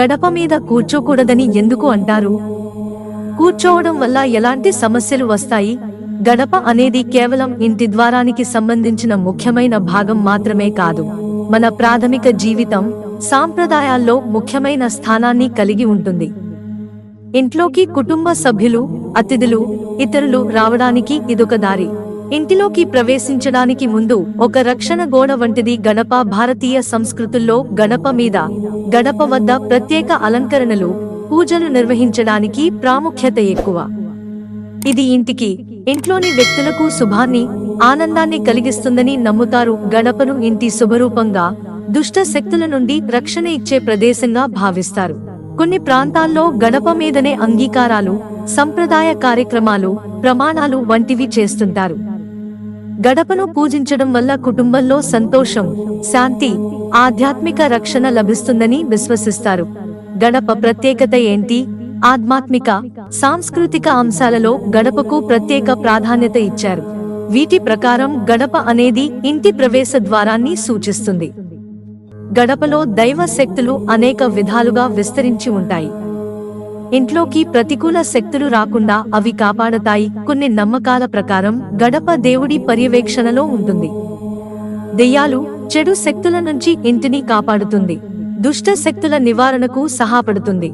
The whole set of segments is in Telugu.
గడప మీద కూర్చోకూడదని ఎందుకు అంటారు? కూర్చోవడం వల్ల ఎలాంటి సమస్యలు వస్తాయి? గడప అనేది కేవలం ఇంటి ద్వారానికి సంబంధించిన ముఖ్యమైన భాగం మాత్రమే కాదు. మన ప్రాథమిక జీవితం సాంప్రదాయాల్లో ముఖ్యమైన స్థానాన్ని కలిగి ఉంటుంది. ఇంట్లోకి కుటుంబ సభ్యులు అతిథులు ఇతరులు రావడానికి ఇదొక దారి. ఇంటిలోకి ప్రవేశించడానికి ముందు ఒక రక్షణ గోడ వంటిది గణప భారతీయ సంస్కృతుల్లో గణప మీద గణప వద్ద ప్రత్యేక అలంకరణలు పూజలు నిర్వహించడానికి ప్రాముఖ్యత ఎక్కువ. ఇది ఇంటికి ఇంట్లోని వ్యక్తులకు శుభాన్ని ఆనందాన్ని కలిగిస్తుందని నమ్ముతారు గణపను ఇంటి శుభరూపంగా దుష్ట శక్తుల నుండి రక్షణ ఇచ్చే ప్రదేశంగా భావిస్తారు. కొన్ని ప్రాంతాల్లో గణప మీదనే అంగీకారాలు సంప్రదాయ కార్యక్రమాలు ప్రమాణాలు వంటివి చేస్తుంటారు. గడపను పూజించడం వల్ల కుటుంబంలో సంతోషం శాంతి ఆధ్యాత్మిక రక్షణ లభిస్తుందని విశ్వసిస్తారు. గడప ప్రత్యేకత ఏంటి? ఆధ్యాత్మిక సాంస్కృతిక అంశాలలో గడపకు ప్రత్యేక ప్రాధాన్యత ఇచ్చారు. వీటి ప్రకారం గడప అనేది ఇంటి ప్రవేశ ద్వారాన్ని సూచిస్తుంది. గడపలో దైవ శక్తులు అనేక విధాలుగా విస్తరించి ఉంటాయి. ఇంట్లోకి ప్రతికూల శక్తులు రాకుండా అవి కాపాడతాయి కొన్ని నమ్మకాల ప్రకారం గడప దేవుడి పర్యవేక్షణలో ఉంటుంది. దెయ్యాలు చెడు శక్తుల నుంచి ఇంటిని కాపాడుతుంది. దుష్ట శక్తుల నివారణకు సహాపడుతుంది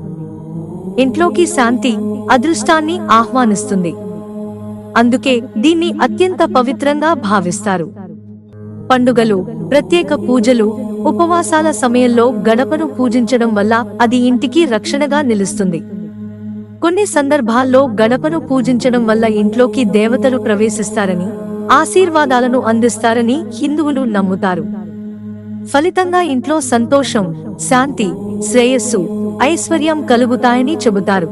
ఇంట్లోకి శాంతి అదృష్టాన్ని ఆహ్వానిస్తుంది. అందుకే దీన్ని అత్యంత పవిత్రంగా భావిస్తారు. పండుగలు ప్రత్యేక పూజలు ఉపవాసాల సమయంలో గడపను పూజించడం వల్ల అది ఇంటికి రక్షణగా నిలుస్తుంది. కొన్ని సందర్భాల్లో గడపను పూజించడం వల్ల ఇంట్లోకి దేవతలు ప్రవేశిస్తారని ఆశీర్వాదాలను అందిస్తారని హిందువులు నమ్ముతారు. ఫలితంగా ఇంట్లో సంతోషం శాంతి శ్రేయస్సు ఐశ్వర్యం కలుగుతాయని చెబుతారు.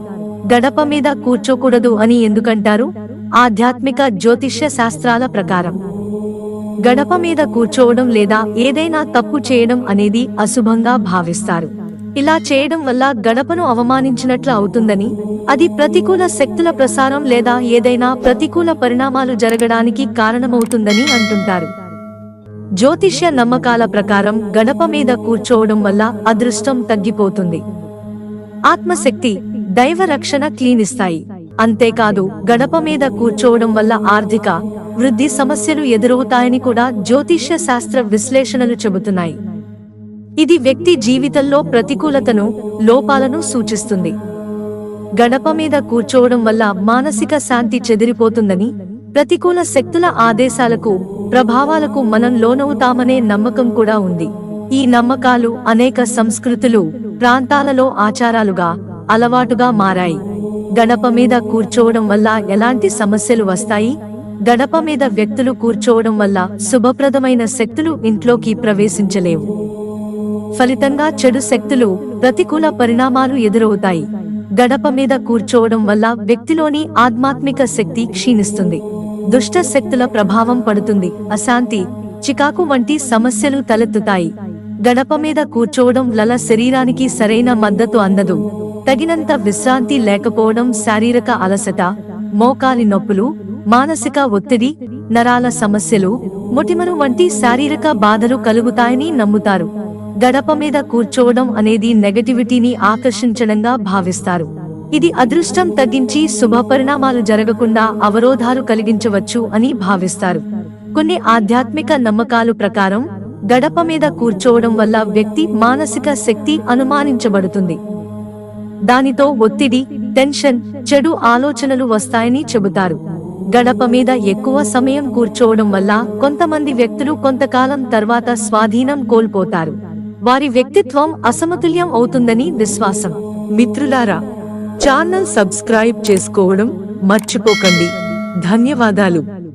గడప మీద కూర్చోకూడదు అని ఎందుకంటారు? ఆధ్యాత్మిక జ్యోతిష్య శాస్త్రాల ప్రకారం. గడప మీద కూర్చోవడం లేదా ఏదైనా తప్పు చేయడం అనేది అశుభంగా భావిస్తారు. ఇలా చేయడం వల్ల గడపను అవమానించినట్లు అవుతుందని అది ప్రతికూల శక్తుల ప్రసారం లేదా ఏదైనా ప్రతికూల పరిణామాలు జరగడానికి కారణమవుతుందని అంటుంటారు. జ్యోతిష్య నమ్మకాల ప్రకారం గడప మీద కూర్చోవడం వల్ల అదృష్టం తగ్గిపోతుంది. ఆత్మశక్తి దైవ రక్షణ క్లీనిస్తాయి. అంతేకాదు గడప మీద కూర్చోవడం వల్ల ఆర్థిక వృద్ధి సమస్యలు ఎదురవుతాయని కూడా జ్యోతిష్య శాస్త్ర విశ్లేషణలు చెబుతున్నాయి. ఇది వ్యక్తి జీవితంలో ప్రతికూలతను లోపాలను సూచిస్తుంది. గడప మీద కూర్చోవడం వల్ల మానసిక శాంతి చెదిరిపోతుందని ప్రతికూల శక్తుల ఆదేశాలకు ప్రభావాలకు మనం లోనవుతామనే నమ్మకం కూడా ఉంది. ఈ నమ్మకాలు అనేక సంస్కృతులు ప్రాంతాలలో ఆచారాలుగా అలవాటుగా మారాయి. గడప మీద కూర్చోవడం వల్ల ఎలాంటి సమస్యలు వస్తాయి? గడప మీద వ్యక్తులు కూర్చోవడం వల్ల శుభప్రదమైన శక్తులు ఇంట్లోకి ప్రవేశించలేవు. ఫలితంగా చెడు శక్తులు ప్రతికూల పరిణామాలు ఎదురవుతాయి. గడప మీద కూర్చోవడం వల్ల వ్యక్తిలోని ఆధ్యాత్మిక శక్తి క్షీణిస్తుంది. దుష్ట శక్తుల ప్రభావం పడుతుంది. అశాంతి చికాకు వంటి సమస్యలు తలెత్తుతాయి. గడప మీద కూర్చోవడం వల్ల శరీరానికి సరైన మద్దతు అందదు. తగినంత విశ్రాంతి లేకపోవడం శారీరక అలసట మోకాలి నొప్పులు మానసిక ఒత్తిడి నరాల సమస్యలు ముటిమను వంటి శారీరక బాధలు కలుగుతాయని నమ్ముతారు. గడప మీద కూర్చోవడం అనేది నెగటివిటీని ఆకర్షించడంగా భావిస్తారు. ఇది అదృష్టం తగ్గించి శుభ పరిణామాలు జరగకుండా అవరోధాలు కలిగించవచ్చు అని భావిస్తారు. కొన్ని ఆధ్యాత్మిక నమ్మకాలు ప్రకారం గడప మీద కూర్చోవడం వల్ల వ్యక్తి మానసిక శక్తి అనుమానించబడుతుంది. దానితో ఒత్తిడి టెన్షన్ చెడు ఆలోచనలు వస్తాయని చెబుతారు. గడప మీద ఎక్కువ సమయం కూర్చోవడం వల్ల కొంతమంది వ్యక్తులు కొంతకాలం తర్వాత స్వాధీనం కోల్పోతారు. వారి వ్యక్తిత్వం అసమతుల్యం అవుతుందని విశ్వాసం. మిత్రులారా ఛానల్ సబ్స్క్రైబ్ చేసుకోవడం మర్చిపోకండి. ధన్యవాదాలు.